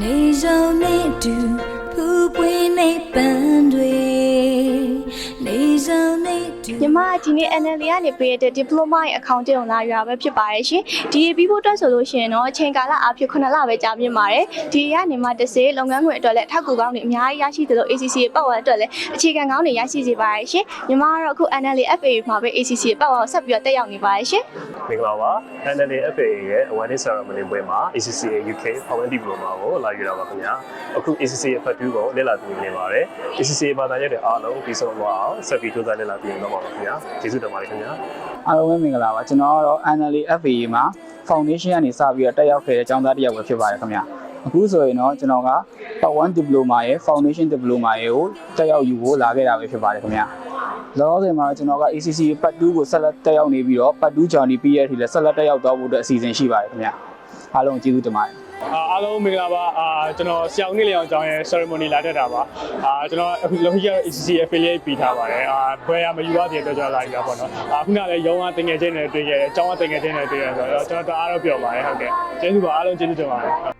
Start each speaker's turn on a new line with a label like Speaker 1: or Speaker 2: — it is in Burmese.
Speaker 1: နေဆောင်နေတူဖူးပွေးနေပန်းတွေနေ
Speaker 2: ညီမကဒီနေ့ NLD ကနေပေးတဲ့ diploma ရဲ့ accounting ကိုလာရွာပဲဖြစ်ပါတယ်ရှင်။ဒီပြီးဖို့အတွက်ဆိုလို့ရှိရင်တော့အချိန်ကာလအဖြစ်9လပဲကြာပြင်းပါတယ်။ဒီကနေမှတစ်စေလုပ်ငန်းခွင်အတွက်လည်းအထောက်အကူကောင်းတွေအများကြီးရရှိသလို ACC ရဲ့ပတ်ဝန်းအတွက်လည်းအခြေခံကောင်းတွေရရှိစေပါတယ်ရှင်။ညီမကတော့အခု NLD FA မှာပဲ ACC ရဲ့ပတ်ဝန်းကိုဆက်ပြီးတော့တက်ရောက်နေပါတယ်ရှင်။
Speaker 3: မင်္ဂလာပါ NLA FA ရဲ့ awareness ceremony ပွဲမှာ ACCA UK Foreign Diploma ကိုလာယူတာပါခင်ဗျာအခု ACCA ဖတ်တူးကိုလေ့လာသိနေပါတယ် ACCA ဘာသာရပ်တွေအားလုံးပြီးဆုံးသွားအောင်ဆက်ပြီးကြိုးစားလေ့လာသိနေတော့ပါခင်ဗျာကျေးဇူးတင်ပါတယ်ခင်ဗျာ
Speaker 4: အားလုံးပဲမင်္ဂလာပါကျွန်တော်ကတော့ NLA FA မှာ foundation ကနေစပြီးတော့တက်ရောက်ခဲ့တဲ့အကြောင်းသားတစ်ယောက်ပဲဖြစ်ပါတယ်ခင်ဗျအခုဆိုရင်တော့ကျွန်တော်က part 1 diploma ရဲ့ foundation diploma ရဲ့ကိုတက်ရောက်ယူဖို့လာခဲ့တာပဲဖြစ်ပါတယ်ခင်ဗျလောလောဆယ်မှာတော့ကျွန်တော်က ACC part 2ကိုဆက်လက်တက်ရောက်နေပြီးတော့ part 2 journey ပြီးရတဲ့အထိလည်းဆက်လက်တက်ရောက်သွားဖို့အတွက်အစီအစဉ်ရှိပါတယ်ခင်ဗျအားလုံးကျေးဇူးတင်ပါတယ်
Speaker 5: အာအားလုံးမင်္ဂလာပါအာကျွန်တော်ဆရာဦးနေလျောင်ကျောင်းရဲ့ ceremony လာတက်တာပါအာကျွန်တော်အခုလောကီရ ACC affiliate ပြီးထားပါတယ်အာဘွယ်ရမယူရတဲ့အတွက်ကျွန်တော်လာယူတာပေါ့နော်အာခုနလည်းရုံးကတင်ငယ်ချင်းတွေတွေ့ခဲ့တယ်ကျောင်းကတင်ငယ်ချင်းတွေတွေ့ရတယ်ဆိုတော့ကျွန်တော်တအားတော့ပြောပါတယ်ဟုတ်ကဲ့ကျေးဇူးပါအားလုံးကျေးဇူးတင်ပါတယ်